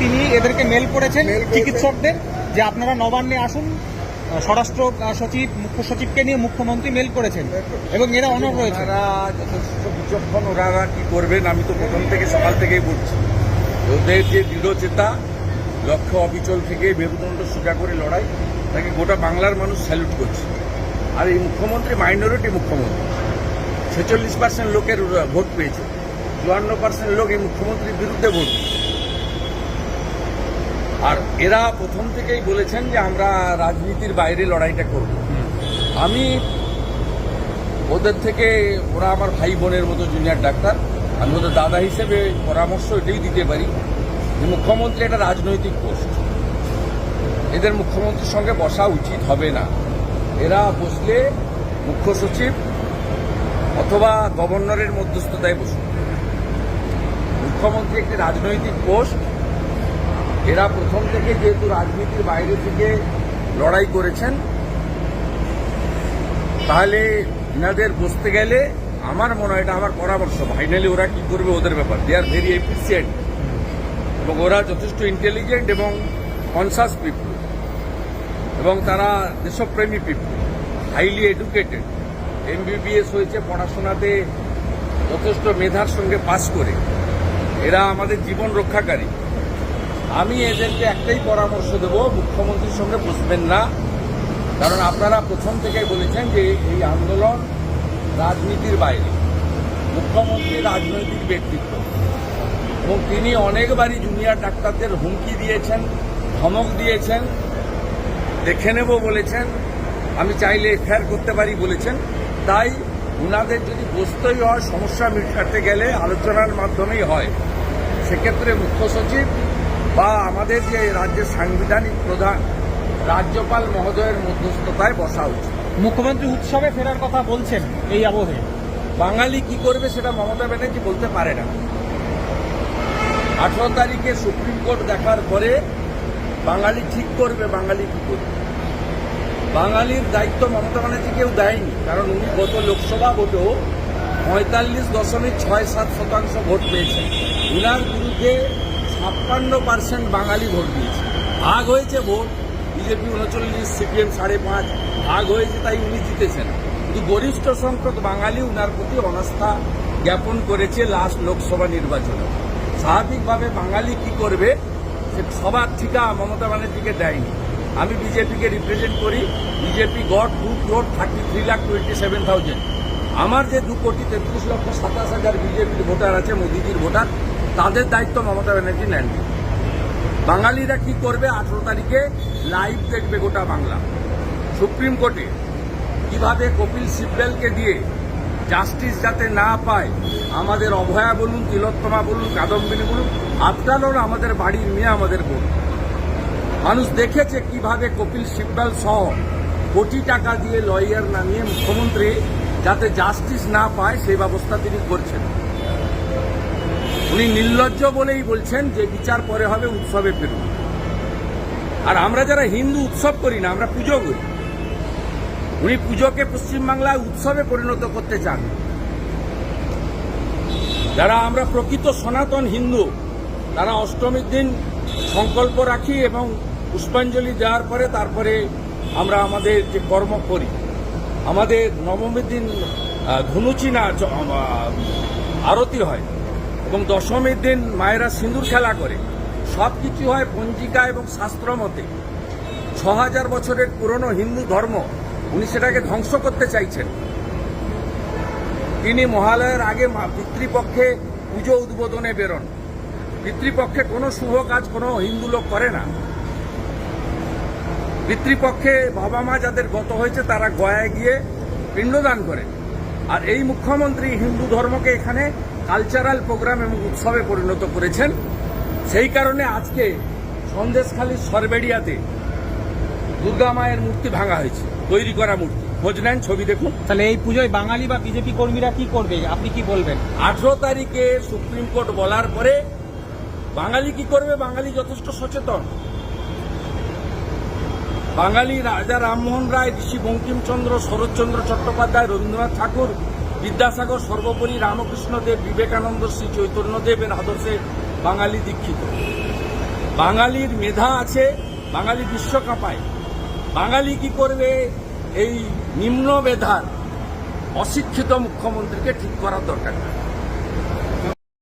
তিনি এদেরকে মেল করেছেন চিকিৎসকদের যে আপনারা নবান্নে আসুন স্বরাষ্ট্র সচিব মুখ্য সচিবকে নিয়ে মুখ্যমন্ত্রী মেল করেছেন এবং এরা অনর রয়েছে যথেষ্ট বিচক্ষণ ওরা কি করবেন আমি তো প্রথম থেকে সকাল থেকেই বলছি। ওদের যে দৃঢ়চেতা লক্ষ্য অবিচল থেকে মেরুদণ্ড সোজা করে লড়াই তাকে গোটা বাংলার মানুষ স্যালুট করছে। আর এই মুখ্যমন্ত্রী মাইনরিটি মুখ্যমন্ত্রী ছেচল্লিশ পার্সেন্ট লোকের ভোট পেয়েছে। চুয়ান্ন পার্সেন্ট লোক এই মুখ্যমন্ত্রীর বিরুদ্ধে ভোট দিয়েছে। আর এরা প্রথম থেকেই বলেছেন যে আমরা রাজনীতির বাইরে লড়াইটা করব। আমি ওদের থেকে, ওরা আমার ভাই বোনের মতো জুনিয়র ডাক্তার। আমি ওদের দাদা হিসেবে পরামর্শ এটাই দিতে পারি যে মুখ্যমন্ত্রী একটা রাজনৈতিক পোস্ট। এদের মুখ্যমন্ত্রীর সঙ্গে বসা উচিত হবে না। এরা বসলে মুখ্য সচিব অথবা গভর্নরের মধ্যস্থতায় বসুন মুখ্যমন্ত্রী একটি রাজনৈতিক পোস্ট এরা প্রথম থেকে যেহেতু রাজনীতির বাইরে থেকে লড়াই করেছেন, তাহলে ইনাদের বসতে গেলে আমার মনে হয় এটা আমার পরামর্শ। ফাইনালি ওরা কি করবে ওদের ব্যাপার। দে আর ভেরি এফিসিয়েন্ট এবং ওরা যথেষ্ট ইন্টেলিজেন্ট এবং কনসাস পিপল এবং তারা দেশপ্রেমী পিপল হাইলি এডুকেটেড এমবিবিএস হয়েছে পড়াশোনাতে যথেষ্ট মেধার সঙ্গে পাস করে। এরা আমাদের জীবন রক্ষাকারী। আমি এদেরকে একটাই পরামর্শ দেব, মুখ্যমন্ত্রীর সঙ্গে বসবেন না। কারণ আপনারা প্রথম থেকেই বলেছেন যে এই আন্দোলন রাজনীতির বাইরে, মুখ্যমন্ত্রী রাজনৈতিক ব্যক্তিত্ব। এবং তিনি অনেকবারই জুনিয়র ডাক্তারদের হুমকি দিয়েছেন, ধমক দিয়েছেন, দেখে নেব বলেছেন, আমি চাইলে এফআইআর করতে পারি বলেছেন। তাই উনাদের যদি বসতেই হয়, সমস্যা মেটাতে গেলে আলোচনার মাধ্যমেই হয়। সেক্ষেত্রে মুখ্য সচিব বা আমাদের যে রাজ্যের সাংবিধানিক প্রধান রাজ্যপাল মহোদয়ের মধ্যস্থতায় বসা উচিত। মুখ্যমন্ত্রী উৎসবে ফেরার কথা বলছেন এই আবহে। বাঙালি কি করবে সেটা মমতা ব্যানার্জি বলতে পারে না। আঠারো তারিখে সুপ্রিম কোর্ট দেখার পরে বাঙালি ঠিক করবে বাঙালি কি করবে? বাঙালির দায়িত্ব মমতা ব্যানার্জি কেউ দেয়নি কারণ উনি গত লোকসভা ভোটেও পঁয়তাল্লিশ দশমিক ছয় সাত শতাংশ ভোট পেয়েছেন। উনার বিরুদ্ধে ছাপ্পান্ন পার্সেন্ট বাঙালি ভোট দিয়েছে। ভাগ হয়েছে ভোট, বিজেপি উনচল্লিশ, সিপিএম সাড়ে পাঁচ, ভাগ হয়েছে তাই উনি জিতেছেন। কিন্তু গরিষ্ঠ সংখ্যক বাঙালি উনার প্রতি অনাস্থা জ্ঞাপন করেছে লাস্ট লোকসভা নির্বাচনে। স্বাভাবিকভাবে বাঙালি কি করবে, সে সবার ঠিকা মমতা ব্যানার্জিকে দেয়নি। আমি বিজেপিকে রিপ্রেজেন্ট করি, BJP got two crore thirty three lakh twenty seven thousand আমার যে দু কোটি তেত্রিশ লক্ষ সাতাশ হাজার বিজেপির ভোটার আছে, মোদিজির ভোটার তাদের দায়িত্ব মমতা ব্যানার্জি নেননি বাঙালিরা কি করবে আঠেরো তারিখে? লাইভ দেখবে গোটা বাংলা। সুপ্রিম কোর্টে কীভাবে কপিল সিব্বেলকে দিয়ে জাস্টিস যাতে না পায়, আমাদের অভয়া বলুন, তিলোত্তমা বলুন, কাদম্বিনী বলুন আফটার আমাদের বাড়ির মেয়ে, আমাদের বোন। মানুষ দেখেছে কীভাবে কপিল সিব্বাল সহ কোটি টাকা দিয়ে লয়ার নামিয়ে মুখ্যমন্ত্রী যাতে জাস্টিস না পায়, সেই ব্যবস্থা তিনি করছেন। উনি নির্লজ্জ বলেই বলছেন যে বিচার পরে হবে উৎসবে ফিরুন আর আমরা যারা হিন্দু উৎসব করি না আমরা পুজো করি। উনি পুজোকে পশ্চিমবাংলায় উৎসবে পরিণত করতে চান। যারা আমরা প্রকৃত সনাতন হিন্দু তারা অষ্টমীর দিন সংকল্প রাখি এবং পুষ্পাঞ্জলি দেওয়ার পরে তারপরে আমরা আমাদের যে কর্ম করি। আমাদের নবমীর দিন ধনুচি নাচ আহ, আরতি হয়। এবং দশমীর দিন মায়েরা সিঁদুর খেলা করে। সব কিছু হয় পঞ্জিকা এবং শাস্ত্র মতে। ছ হাজার বছরের পুরনো হিন্দু ধর্ম উনি সেটাকে ধ্বংস করতে চাইছেন। তিনি মহালয়ের আগে পিতৃপক্ষে পুজো উদ্বোধনে বেরোন। পিতৃপক্ষে কোনো শুভ কাজ কোনো হিন্দু লোক করে না। পিতৃপক্ষে বাবা মা যাদের গত হয়েছে তারা গয়ায় গিয়ে পিণ্ডদান করে আর এই মুখ্যমন্ত্রী হিন্দু ধর্মকে এখানে কালচারাল প্রোগ্রাম এবং উৎসবে পরিণত করেছেন। সেই কারণে আজকে সন্দেশখালীর সরবেড়িয়াতে দুর্গা মায়ের মূর্তি ভাঙা হয়েছে তৈরি করা মূর্তি। খোঁজ নেন ছবি দেখুন। তাহলে এই পুজোয় বাঙালি বা বিজেপি কর্মীরা কি করবে? আপনি কি বলবেন? আঠেরো তারিখে সুপ্রিম কোর্ট বলার পরে বাঙালি কি করবে? বাঙালি যথেষ্ট সচেতন। বাঙালি রাজা রামমোহন রায় ঋষি বঙ্কিমচন্দ্র শরৎচন্দ্র চট্টোপাধ্যায় রবীন্দ্রনাথ ঠাকুর বিদ্যাসাগর সর্বোপরি রামকৃষ্ণদেব, বিবেকানন্দ শ্রী চৈতন্যদেবের আদর্শে বাঙালি দীক্ষিত। বাঙালির মেধা আছে, বাঙালি বিশ্বকাপায়। বাঙালি কি করবে? এই নিম্ন মেধার অশিক্ষিত মুখ্যমন্ত্রীকে ঠিক করার দরকার